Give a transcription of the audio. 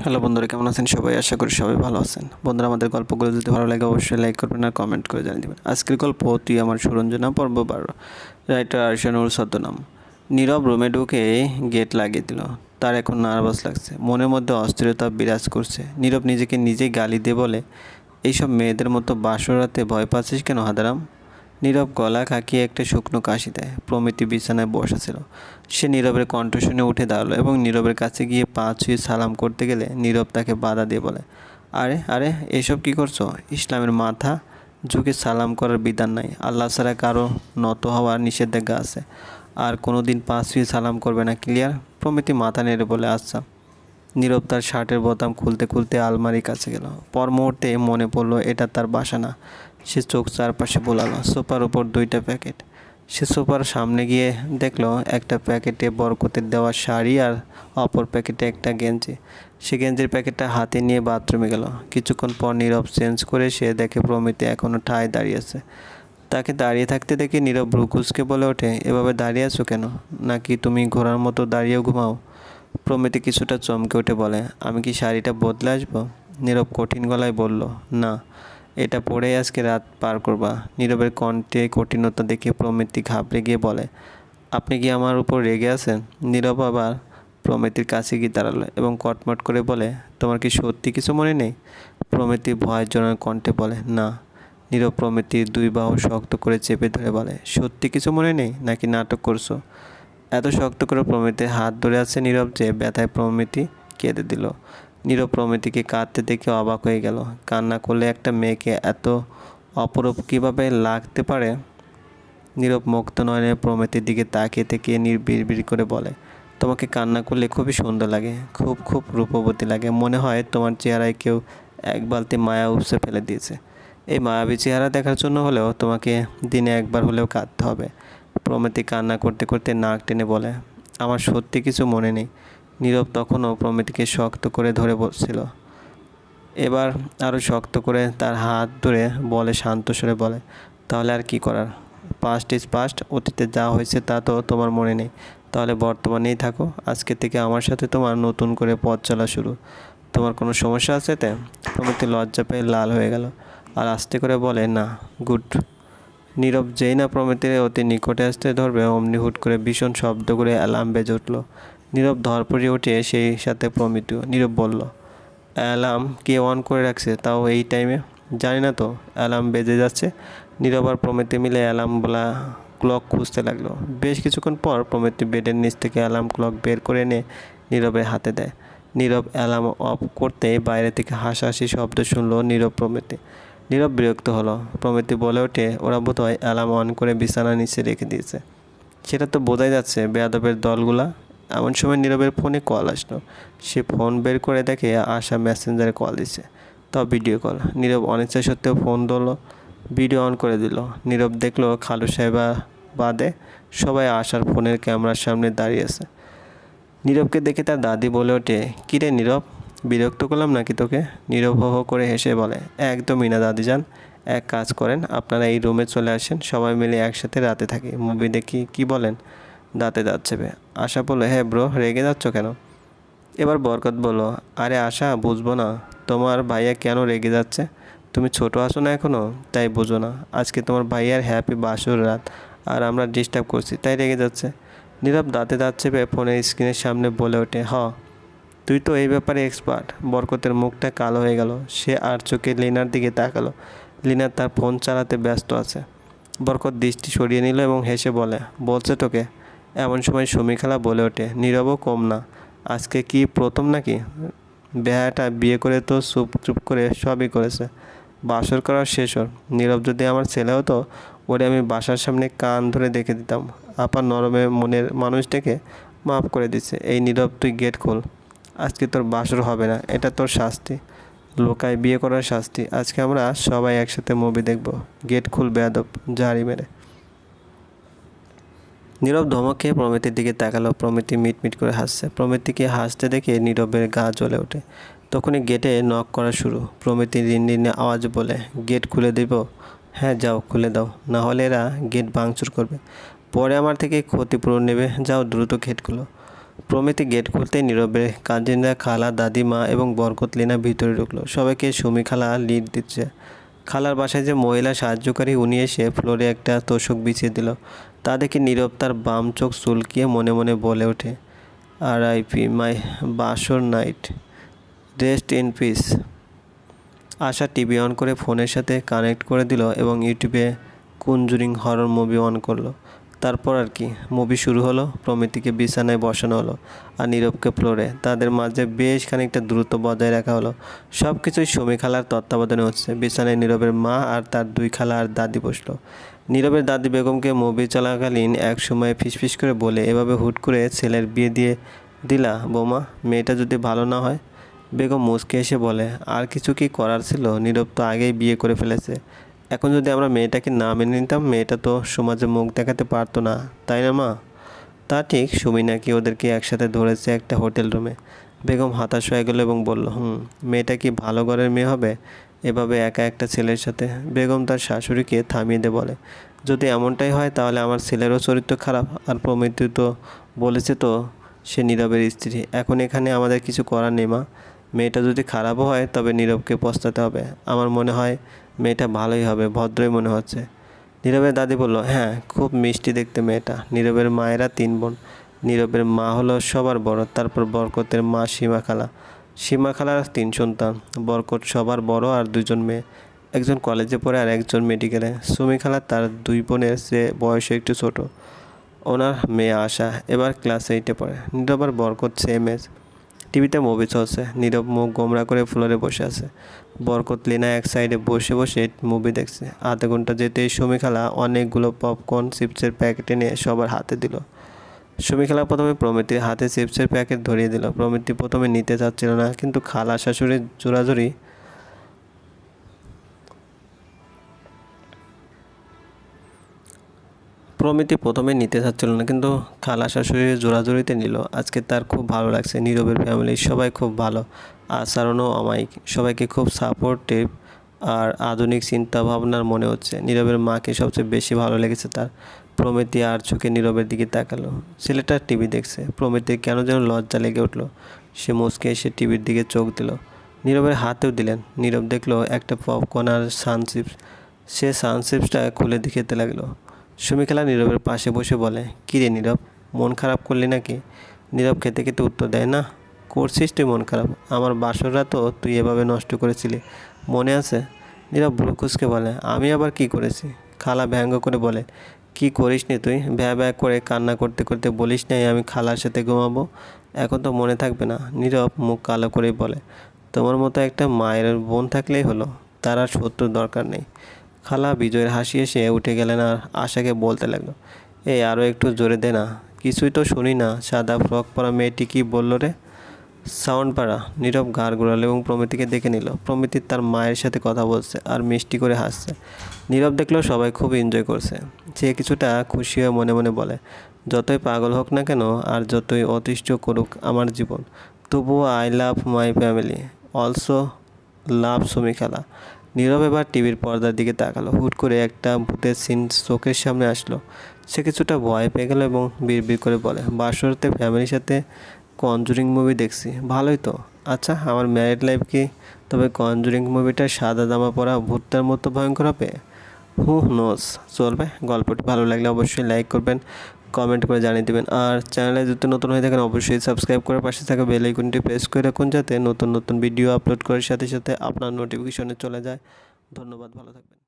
Hello বন্ধুরা, কেমন আছেন সবাই? আশা করি সবাই ভালো আছেন। বন্ধুরা, আমাদের গল্পগুলো যদি ভালো লাগে, অবশ্যই লাইক করবেন আর কমেন্ট করে জানিয়ে দেবেন। আজকের গল্প তুই আমার সুরঞ্জনা পর্ব বারো। রাইটার আরশানুর ছদ্মনাম। নীরব রুমে ঢুকে গেট লাগিয়ে দিল। তার এখন নার্ভাস লাগছে। মনের মধ্যে অস্থিরতা বিরাজ করছে। নীরব নিজেকে নিজেই গালি দিয়ে বলে, এইসব মেয়েদের মতো বাসরাতে ভয় পাচ্ছিস কেন হাদারাম? নীরব গলা খাকিয়ে একটা শুকনো কাশি দেয়। প্রমিতি বিছানায় বসা ছিল। সে নীরবের কণ্ঠ শুনে উঠে দাঁড়াল এবং নীরবের কাছে গিয়ে পা ছুঁয়ে সালাম করতে গেলে নীরব তাকে বাধা দিয়ে বলে, আরে আরে, এসব কি করছ? ইসলামের মাথা? ঝুঁকে সালাম করার বিধান নাই। আল্লাহ ছাড়া কারও নত হওয়ার নিষেধাজ্ঞা আছে। আর কোনো দিন পা ছুঁয়ে সালাম করবে না, ক্লিয়ার? প্রমিতি মাথা নেড়ে বলে আচ্ছা। নীরব তার শার্টের বোতাম খুলতে খুলতে আলমারির কাছে গেল। পর মুহূর্তে মনে পড়ল, এটা তার বাসা না। সে চোখ চারপাশে বোলালো, সোফার ওপর দুইটা প্যাকেট। সে সোফার সামনে গিয়ে দেখল, একটা প্যাকেটে বরকতের দেওয়া শাড়ি আর অপর প্যাকেটে একটা গেঞ্জি। সে গেঞ্জির প্যাকেটটা হাতে নিয়ে বাথরুমে গেল। কিছুক্ষণ পর নীরব চেঞ্জ করে সে দেখে প্রমিতি এখনও ঠায় দাঁড়িয়ে আছে। তাকে দাঁড়িয়ে থাকতে দেখে নীরব ব্রুকুসকে বলে ওঠে, এভাবে দাঁড়িয়ে আছো কেন? নাকি তুমি ঘোড়ার মতো দাঁড়িয়েও ঘুমাও? প্রমিতি কিছুটা চমকে উঠে বলে, আমি কি শাড়িটা বদলে আসব? নীরব কঠিন গলায় বলল, না। এটা পরেই আজকে রাত পার করবা। নীরবের কণ্ঠে কঠিনতা দেখে প্রমিতি ঘাবড়ে গিয়ে বলে, আপনি কি আমার উপর রেগে আছেন? নীরব আবার প্রমিতির কাছে গিয়ে দাঁড়াল এবং কটমট করে বলে, তোমার কি সত্যি কিছু মনে নেই? প্রমিতি ভয়ের জন্য কণ্ঠে বলে, না। নীরব প্রমিতির দুই বাহু শক্ত করে চেপে ধরে বলে, সত্যি কিছু মনে নেই নাকি নাটক করছ? এত শক্ত করে প্রমিতির হাত ধরে আছে নীরব যে ব্যথায় প্রমিতি কেঁদে দিল। নীরব প্রমিতিকে কাঁদতে দেখে অবাক হয়ে গেল। কান্না করলে একটা মেয়েকে এত অপরূপ কীভাবে লাগতে পারে? নীরব মুক্ত নয়নে প্রমিতির দিকে তাকিয়ে থেকে নির্বিড় করে বলে, তোমাকে কান্না করলে খুবই সুন্দর লাগে, খুব খুব রূপবতী লাগে। মনে হয় তোমার চেহারায় কেউ এক বালতি মায়া উপসে ফেলে দিয়েছে। এই মায়াবী চেহারা দেখার জন্য হলেও তোমাকে দিনে একবার হলেও কাঁদতে হবে। প্রমিতি কান্না করতে করতে নাক টেনে বলে, আমার সত্যি কিছু মনে নেই। নীরব তখনও প্রমিতিকে শক্ত করে ধরে বসছিল এবার আরও শক্ত করে তার হাত ধরে বলে, শান্ত সুরে বলে, তাহলে আর কি করার? পাস্ট ইজ পাস্ট অতীতে যা হয়েছে তা তো তোমার মনে নেই। তাহলে বর্তমানেই থাকো, আজকে থেকে আমার সাথে তোমার নতুন করে পথ চলা শুরু। তোমার কোনো সমস্যা আছে তে? প্রমিতি লজ্জা পেয়ে লাল হয়ে গেল আর আস্তে করে বলে, না, গুড। নীরব যেই না প্রমিতির অতি নিকটে আসতে ধরবে, অমনি হুট করে ভীষণ শব্দ করে অ্যালার্ম বেজে উঠল। নীরব ধরপড়ে উঠে সেই সাথে প্রমিত। নীরব বলল, অ্যালার্ম কে অন করে রাখছে তাও এই টাইমে? জানি না তো, অ্যালার্ম বেজে যাচ্ছে। নীরব আর প্রমিতি মিলে অ্যালার্ম বলা ক্লক খুঁজতে লাগল। বেশ কিছুক্ষণ পর প্রমিতি বেডের নিচ থেকে অ্যালার্ম ক্লক বের করে এনে নীরবের হাতে দেয়। নীরব অ্যালার্ম অফ করতে বাইরে থেকে হাসাহাসি শব্দ শুনলো নীরব প্রমিতি। নীরব বিরক্ত হলো। প্রমিতি বলে ওঠে, ওরা বোধহয় অ্যালার্ম অন করে বিছানা নিচে রেখে দিয়েছে। সেটা তো বোঝাই যাচ্ছে বেয়াদবের দলগুলা। এমন সময় নীরবের ফোনে কল আসলো। সে ফোন বের করে দেখে আশা মেসেঞ্জারে কল দিছে। তাও ভিডিও কল। নীরব অনিচ্ছা সত্ত্বেও ফোন ধরলো, ভিডিও অন করে দিল। নীরব দেখল খালু সাহেবা বাদে সবাই আশার ফোনের ক্যামেরার সামনে দাঁড়িয়ে আছে। নীরবকে দেখে তার দাদি বলে ওঠে, কিরে নীরব, বিরক্ত করলাম নাকি তোকে? নীরব হো করে হেসে বলে একদমই না দাদিজান এক কাজ করেন, আপনারা এই রুমে চলে আসেন, সবাই মিলে একসাথে রাতে থাকি। মুভি দেখি, কি বলেন? দাঁতে দাঁত চেপে। আশা বলল হ্যাঁ ব্রো, রেগে যাচ্ছ কেন? এবার বরকত বলল, আরে আশা, বুঝব না। তোমার ভাইয়া কেন রেগে যাচ্ছে? তুমি ছোট আসো না এখনও তাই বুঝো না। আজকে তোমার ভাইয়ার হ্যাপি বাসুর রাত, আর আমরা ডিস্টার্ব করছি, তাই রেগে যাচ্ছে। নীরব দাঁতে দাঁত চেপে ফোনের স্ক্রিনের সামনে বলে ওঠে, হ, তুই তো এই ব্যাপারে এক্সপার্ট বরকতের মুখটা কালো হয়ে গেল। সে আর চোখে লিনার দিকে তাকালো। লিনা তার ফোন চালাতে ব্যস্ত আছে। বরকত দৃষ্টি সরিয়ে নিল এবং হেসে বলে, বলছে তোকে? এমন সময় সমীখালা বলে ওঠে নীরবও কম না। আজকে কি প্রথম নাকি? বেহাটা বিয়ে করে তো চুপ চুপ করে সবই করেছে। বাসর করার শেষ ওর নীরব যদি আমার ছেলে হতো, ওরে আমি বাসার সামনে কান ধরে দেখে দিতাম। আপার নরমে মনের মানুষটাকে মাফ করে দিচ্ছে, এই নীরব, তুই গেট খোল। আজকে তোর বাসর হবে না, এটা তোর শাস্তি। লোকায় বিয়ে করার শাস্তি। আজকে আমরা সবাই একসাথে মুভি দেখব। গেট খুল, বেয়াদব, জারি মেরে। নীরব ধমক খেয়ে প্রমিতির দিকে তাকালো। প্রমিতি মিটমিট করে হাসছে। প্রমিতিকে হাসতে দেখে নীরবের গা জ্বলে ওঠে। তখনই গেটে নক করা শুরু। প্রমিতি রিন আওয়াজ বলে গেট খুলে দিব? হ্যাঁ যাও, খুলে দাও। না হলে এরা গেট ভাঙচুর করবে। পরে আমার থেকে ক্ষতিপূরণ নেবে। যাও, দ্রুত গেট খুলো। প্রমিতি গেট খুলতেই নীরবে কাজিনরা খালা, দাদিমা এবং বরকত, লিনা ভিতরে ঢুকলো। সবাইকে সুমি খালা লিড দিচ্ছে। খালার বাসায় যে মহিলা সাহায্যকারী, উনি এসে ফ্লোরে একটা তোষক বিছিয়ে দিল। তা দেখে নীরব তার বাম চোখ চুলকিয়ে মনে মনে বলে ওঠে, আর আইপি মাই বাসর night. Rest in peace. Asha TV on করে ফোনের সাথে কানেক্ট করে দিল এবং ইউটিউবে কুঞ্জুরিং হরর মুভি অন করল। তারপর আর কি মুভি শুরু হলো, প্রমিতিকে বিছানায় বসানো হলো আর নীরবকে ফ্লোরে তাদের মাঝে বেশ খানিকটা দূরত্ব বজায় রাখা হলো। সব কিছুই সমী খালার তত্ত্বাবধানে হচ্ছে। বিছানায় নীরবের মা আর তার দুই খালা আর দাদি বসল। নীরবের দাদি বেগমকে মুভি চলাকালীন এক সময় ফিসফিস করে বলে, এভাবে হুট করে ছেলের বিয়ে দিয়ে দিলা বৌমা, মেয়েটা যদি ভালো না হয়? বেগম মুচকে এসে বলে, আর কিছু কি করার ছিল? নীরব তো আগেই বিয়ে করে ফেলেছে। এখন যদি আমরা মেয়েটাকে না মেনে নিতাম, মেয়েটা তো সমাজে মুখ দেখাতে পারতো না, তাই না মা? তা ঠিক, সুমি নাকি ওদেরকে একসাথে ধরেছে একটা হোটেল রুমে। বেগম হতাশ হয়ে গেল এবং বলল, হুম, মেয়েটা কি ভালো ঘরের মেয়ে হবে? এভাবে একা একটা ছেলের সাথে বেগম তার শাশুড়িকে থামিয়ে দে বলে, যদি এমনটাই হয় তাহলে আমার ছেলেরও চরিত্র খারাপ, আর প্রমিতি তো বলেছে তো, সে নীরবের স্ত্রী। এখন এখানে আমাদের কিছু করার নেই মা। মেয়েটা যদি খারাপও হয়, তবে নীরবকে পস্তাতে হবে। আমার মনে হয় মেয়েটা ভালোই হবে, ভদ্রই মনে হচ্ছে। নীরবের দাদি বলল হ্যাঁ খুব মিষ্টি দেখতে মেয়েটা। নীরবের মায়েরা তিন বোন। নীরবের মা হলো সবার বড়, তারপর বরকতের মা সীমা খালা সীমা খালার তিন সন্তান, বরকত সবার বড় আর দুজন মেয়ে। একজন কলেজে পড়ে আর একজন মেডিকেলে। সুমি খালা তার দুই বোনের সে বয়সে একটু ছোট। ওনার মেয়ে আশা এবার ক্লাস এইটে পড়ে। নীরব আর বরকত সেম এজ। টিভিতে মুভি চলছে। নীরব মুখ গোমরা করে ফ্লোরে বসে আছে। বরকত লিনা এক সাইডে বসে বসে মুভি দেখছে। আধা ঘণ্টা যেতেই সুমিখালা অনেকগুলো পপকর্ন চিপসের প্যাকেট এনে সবার হাতে দিল। সুমিখালা প্রথমে প্রমিতির হাতে চিপসের প্যাকেট ধরিয়ে দিল। প্রমিতি প্রথমে নিতে চাচ্ছিল না, কিন্তু খালা শাশুড়ির জোরাজুরি প্রমিতি প্রথমে নিতে চাচ্ছিল না, কিন্তু খালা শাশুড়ির জোরাজুরিতে নিল। আজকে তার খুব ভালো লাগছে, নীরবের ফ্যামিলির সবাই খুব ভালো। আচরণও অমায়িক সবাইকে খুব সাপোর্টিভ আর আধুনিক চিন্তা ভাবনার মনে হচ্ছে। নীরবের মাকে সবচেয়ে বেশি ভালো লেগেছে তার। প্রমিতি আর চোখে নীরবের দিকে তাকালো। ছেলেটা টিভি দেখছে। প্রমিতির কেন যেন লজ্জা লেগে উঠল। সে মুচকে এসে টিভির দিকে চোখ দিল। নীরবের হাতেও দিলেন। নীরব দেখল একটা পপকর্ন আর সানচিপস। সে সানচিপসটা খুলে দেখাতে লাগল। সুমিখেলা নীরবের পাশে বসে বলে, কী রে নীরব, মন খারাপ করলি নাকি? নীরব খেতে খেতে উত্তর দেয়, না, করছিস তুই মন খারাপ। আমার বাসররা তো তুই এভাবে নষ্ট করেছিলি। মনে আছে? নীরব ব্রুকুসকে বলে, আমি আবার কি করেছি? খালা ব্যঙ্গ করে বলে, কি করিস নি তুই? ভ্যা ভ্যা করে কান্না করতে করতে বলিস নাই আমি খালার সাথে ঘুমাবো? এখন তো মনে থাকবে না। নীরব মুখ কালো করেই বলে, তোমার মতো একটা মায়ের বোন থাকলেই হলো, তার আর শত্রুর দরকার নেই। খালা বিজয়ের হাসি এসে উঠে গেলেন আর আশাকে বলতে লাগল, এই আরও একটু জোরে দে না। কিছুই তো শুনি না। সাদা ফ্রক পরা মেয়েটি কি বলল রে? সাউন্ড পাড়া নীরব গার গোড়ালো এবং প্রমিতিকে দেখে নিল। প্রমিতি তার মায়ের সাথে কথা বলছে আর মিষ্টি করে হাসছে। নীরব দেখল সবাই খুব এনজয় করছে। সে কিছুটা খুশি হয়ে মনে মনে বলে, যতই পাগল হোক না কেন আর যতই অতিষ্ঠ করুক আমার জীবন, তবুও I love my family also love Sumi খেলা নীরব এবার টিভির পর্দার দিকে তাকালো। হুট করে একটা ভূতের সিন চোখের সামনে আসলো। সে কিছুটা ভয় পেয়ে গেল এবং বিড়বিড় করে বলে বাসরতে ফ্যামিলির সাথে কনজুরিং মুভি দেখছি। ভালোই তো। আচ্ছা আমার ম্যারিড লাইফ কি? তবে কনজুরিং মুভিটা সাদা জামা পরা ভূতটার মতো ভয়ঙ্কর হবে? হু নোস চলবে। গল্পটি ভালো লাগলে অবশ্যই লাইক করবেন। কমেন্ট করে জানিয়ে দেবেন। আর চ্যানেলে যদি নতুন হয়ে থাকেন, অবশ্যই সাবস্ক্রাইব করে পাশে থাকা বেল আইকনটি প্রেস করে রাখুন, যাতে নতুন নতুন ভিডিও আপলোড করার সাথে সাথে আপনার নোটিফিকেশনে চলে যায়। ধন্যবাদ, ভালো থাকবেন।